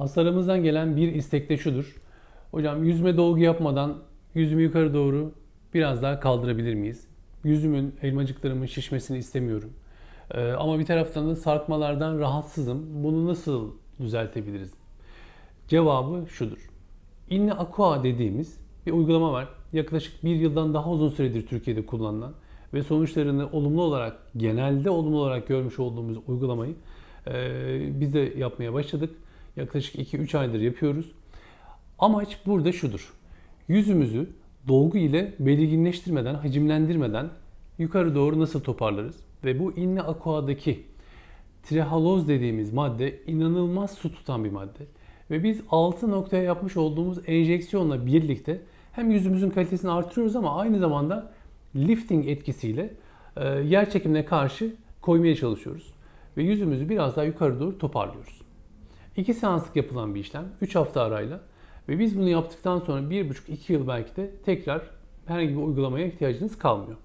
Hastalarımızdan gelen bir istek de şudur. Hocam yüzme dolgu yapmadan yüzümü yukarı doğru biraz daha kaldırabilir miyiz? Yüzümün, elmacıklarımın şişmesini istemiyorum. Ee, ama bir taraftan da sarkmalardan rahatsızım. Bunu nasıl düzeltebiliriz? Cevabı şudur. Inne Aqua dediğimiz bir uygulama var. Yaklaşık bir yıldan daha uzun süredir Türkiye'de kullanılan ve sonuçlarını olumlu olarak, genelde olumlu olarak görmüş olduğumuz uygulamayı e, biz de yapmaya başladık. Yaklaşık 2-3 aydır yapıyoruz. Amaç burada şudur. Yüzümüzü dolgu ile belirginleştirmeden, hacimlendirmeden yukarı doğru nasıl toparlarız? Ve bu Inne Aqua'daki trihaloz dediğimiz madde inanılmaz su tutan bir madde. Ve biz 6 noktaya yapmış olduğumuz enjeksiyonla birlikte hem yüzümüzün kalitesini artırıyoruz ama aynı zamanda lifting etkisiyle e, yer çekimine karşı koymaya çalışıyoruz. Ve yüzümüzü biraz daha yukarı doğru toparlıyoruz. 2 seanslık yapılan bir işlem. 3 hafta arayla. Ve biz bunu yaptıktan sonra 1,5-2 yıl belki de tekrar herhangi bir uygulamaya ihtiyacınız kalmıyor.